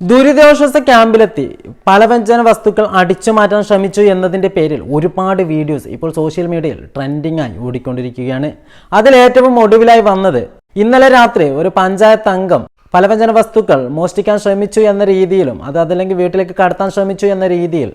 ദുരിതാശ്വാസ ക്യാമ്പിലെത്തി. പലവ്യഞ്ജന വസ്തുക്കൾ അടിച്ചു മാറ്റാൻ ശ്രമിച്ചു എന്നതിന്റെ പേരിൽ ഒരുപാട് വീഡിയോസ് ഇപ്പോൾ സോഷ്യൽ മീഡിയയിൽ ട്രെൻഡിംഗ് ആയി ഓടിക്കൊണ്ടിരിക്കുകയാണ് അതിലേറ്റവും ഒടുവിലായി വന്നത് ഇന്നലെ രാത്രി ഒരു പഞ്ചായത്ത് അംഗം പലവ്യഞ്ജന വസ്തുക്കൾ മോഷ്ടിക്കാൻ ശ്രമിച്ചു എന്ന രീതിയിലും അത് അതല്ലെങ്കിൽ വീട്ടിലേക്ക് കടത്താൻ ശ്രമിച്ചു എന്ന രീതിയിൽ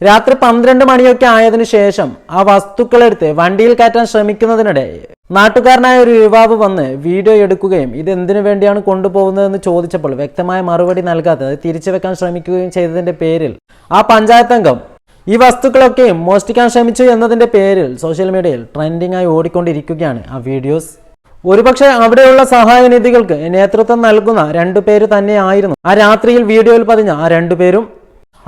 രാത്രി പന്ത്രണ്ട് മണിയൊക്കെ ആയതിനു ശേഷം ആ വസ്തുക്കളെടുത്ത് വണ്ടിയിൽ കയറ്റാൻ ശ്രമിക്കുന്നതിനിടെ നാട്ടുകാരനായ ഒരു യുവാവ് വന്ന് വീഡിയോ എടുക്കുകയും ഇത് എന്തിനു വേണ്ടിയാണ് കൊണ്ടുപോകുന്നതെന്ന് ചോദിച്ചപ്പോൾ വ്യക്തമായ മറുപടി നൽകാതെ അത് തിരിച്ചു വെക്കാൻ ശ്രമിക്കുകയും ചെയ്തതിന്റെ പേരിൽ. ആ പഞ്ചായത്ത് അംഗം ഈ വസ്തുക്കളൊക്കെയും മോഷ്ടിക്കാൻ ശ്രമിച്ചു എന്നതിന്റെ പേരിൽ സോഷ്യൽ മീഡിയയിൽ ട്രെൻഡിംഗ് ആയി ഓടിക്കൊണ്ടിരിക്കുകയാണ് ആ വീഡിയോസ്. ഒരുപക്ഷെ അവിടെയുള്ള സഹായനിധികൾക്ക് നേതൃത്വം നൽകുന്ന രണ്ടു പേര് തന്നെയായിരുന്നു. ആ രാത്രിയിൽ വീഡിയോയിൽ പതിഞ്ഞ ആ രണ്ടുപേരും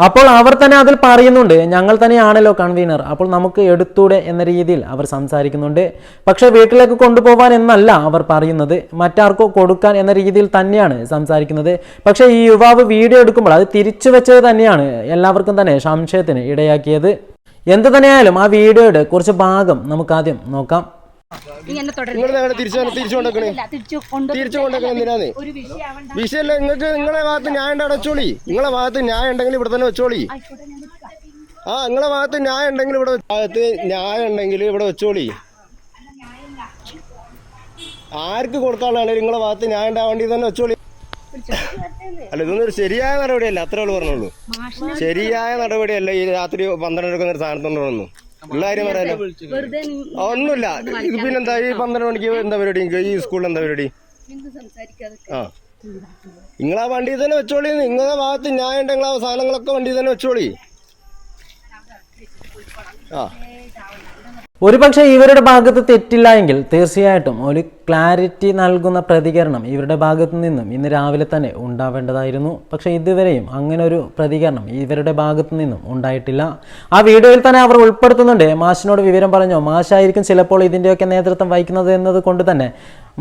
അപ്പോൾ അവർ തന്നെ അതിൽ പറയുന്നുണ്ട് ഞങ്ങൾ തന്നെയാണല്ലോ കൺവീനർ അപ്പോൾ നമുക്ക് എടുത്തൂടെ എന്ന രീതിയിൽ അവർ സംസാരിക്കുന്നുണ്ട്. പക്ഷേ വീട്ടിലേക്ക് കൊണ്ടുപോകാൻ എന്നല്ല അവർ പറയുന്നത്. മറ്റാർക്കോ കൊടുക്കാൻ എന്ന രീതിയിൽ തന്നെയാണ് സംസാരിക്കുന്നത്. പക്ഷേ ഈ യുവാവ് വീഡിയോ എടുക്കുമ്പോൾ അത് തിരിച്ചു വെച്ചത് തന്നെയാണ് എല്ലാവർക്കും തന്നെ സംശയത്തിന് ഇടയാക്കിയത്. എന്ത് തന്നെയായാലും ആ വീഡിയോയുടെ കുറച്ച് ഭാഗം നമുക്കാദ്യം നോക്കാം. തിരിച്ചു തിരിച്ചു കൊണ്ടേക്കണേ. തിരിച്ചു കൊണ്ടേക്കണേ എന്തിനാന്ന്? ഒരു വിഷയല്ല നിങ്ങൾക്ക് നിങ്ങളെ ഭാഗത്ത് ഉണ്ട് അവിടെ വെച്ചോളി നിങ്ങളെ ഭാഗത്ത് ന്യായം ഉണ്ടെങ്കിൽ ഇവിടെ തന്നെ വെച്ചോളി. ഞാൻ. ആ നിങ്ങളെ ഭാഗത്ത് ന്യായം ഉണ്ടെങ്കിൽ ഇവിടെ ഭാഗത്ത് ന്യായം ഉണ്ടെങ്കിൽ ഇവിടെ വെച്ചോളി. ആർക്ക് കൊടുക്കാനുള്ള നിങ്ങളെ ഭാഗത്ത് ന്യായം ഉണ്ടാവാൻ വേണ്ടി തന്നെ വെച്ചോളി. അല്ല ഇതൊന്നും ഒരു ശരിയായ നടപടിയല്ല അത്രേ ഉള്ളൂ പറഞ്ഞോളൂ. ശരിയായ നടപടിയല്ല ഈ രാത്രി പന്ത്രണ്ടരക്ക് ഒരു സ്ഥാനത്തുണ്ട് വന്നു ഉള്ള കാര്യം പറയാലോ. നീ ഒന്നുമില്ല. ഇത് പിന്നെന്താ ഈ പന്ത്രണ്ട് മണിക്ക് എന്താ പരിപാടി? ഈ സ്കൂളിൽ എന്താ പരിപാടി? ആ. നിങ്ങളാ വണ്ടി തന്നെ വെച്ചോളി. നിങ്ങളെ ഭാഗത്ത് ഞാൻ ഉണ്ടെങ്കിൽ ആ സാധനങ്ങളൊക്കെ വണ്ടി തന്നെ വെച്ചോളി. ആ. ഒരുപക്ഷെ ഇവരുടെ ഭാഗത്ത് തെറ്റില്ല എങ്കിൽ തീർച്ചയായിട്ടും ഒരു ക്ലാരിറ്റി നൽകുന്ന പ്രതികരണം ഇവരുടെ ഭാഗത്തു നിന്നും ഇന്ന് രാവിലെ തന്നെ ഉണ്ടാവേണ്ടതായിരുന്നു. പക്ഷേ ഇതുവരെയും അങ്ങനെ ഒരു പ്രതികരണം ഇവരുടെ ഭാഗത്തു നിന്നും ഉണ്ടായിട്ടില്ല. ആ വീഡിയോയിൽ തന്നെ അവർ ഉൾപ്പെടുത്തുന്നുണ്ട്. മാഷിനോട് വിവരം പറഞ്ഞോ? മാഷായിരിക്കും ചിലപ്പോൾ ഇതിന്റെയൊക്കെ നേതൃത്വം വഹിക്കുന്നത് എന്നതുകൊണ്ട് തന്നെ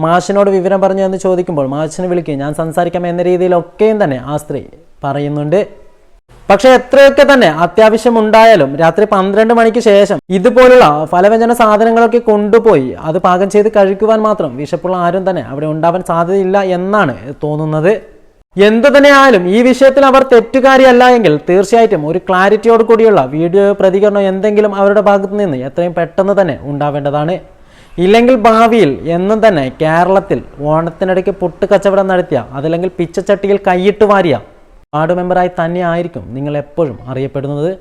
മാഷിനോട് വിവരം പറഞ്ഞോ എന്ന് ചോദിക്കുമ്പോൾ മാഷിനെ വിളിക്കുകയും ഞാൻ സംസാരിക്കാം എന്ന രീതിയിലൊക്കെയും തന്നെ ആ സ്ത്രീ പറയുന്നുണ്ട്. പക്ഷെ എത്രയൊക്കെ തന്നെ അത്യാവശ്യം ഉണ്ടായാലും രാത്രി പന്ത്രണ്ട് മണിക്ക് ശേഷം ഇതുപോലുള്ള ഫലവ്യഞ്ജന സാധനങ്ങളൊക്കെ കൊണ്ടുപോയി അത് പാകം ചെയ്ത് കഴിക്കുവാൻ മാത്രം വിശപ്പുള്ള ആരും തന്നെ അവിടെ ഉണ്ടാവാൻ സാധ്യതയില്ല എന്നാണ് തോന്നുന്നത്. എന്തു തന്നെയായാലും ഈ വിഷയത്തിൽ അവർ തെറ്റുകാരിയല്ല എങ്കിൽ തീർച്ചയായിട്ടും ഒരു ക്ലാരിറ്റിയോട് കൂടിയുള്ള വീഡിയോ പ്രതികരണം എന്തെങ്കിലും അവരുടെ ഭാഗത്ത് നിന്ന് എത്രയും പെട്ടെന്ന് തന്നെ ഉണ്ടാവേണ്ടതാണ്. ഇല്ലെങ്കിൽ ഭാവിയിൽ എന്നും തന്നെ കേരളത്തിൽ ഓണത്തിനിടയ്ക്ക് പൊട്ട് കച്ചവടം നടത്തിയ അതല്ലെങ്കിൽ പിച്ചച്ചട്ടിയിൽ കൈയിട്ട് വാരിയ വാർഡ് മെമ്പറായി തന്നെ ആയിരിക്കും നിങ്ങൾ എപ്പോഴും അറിയപ്പെടുന്നത്.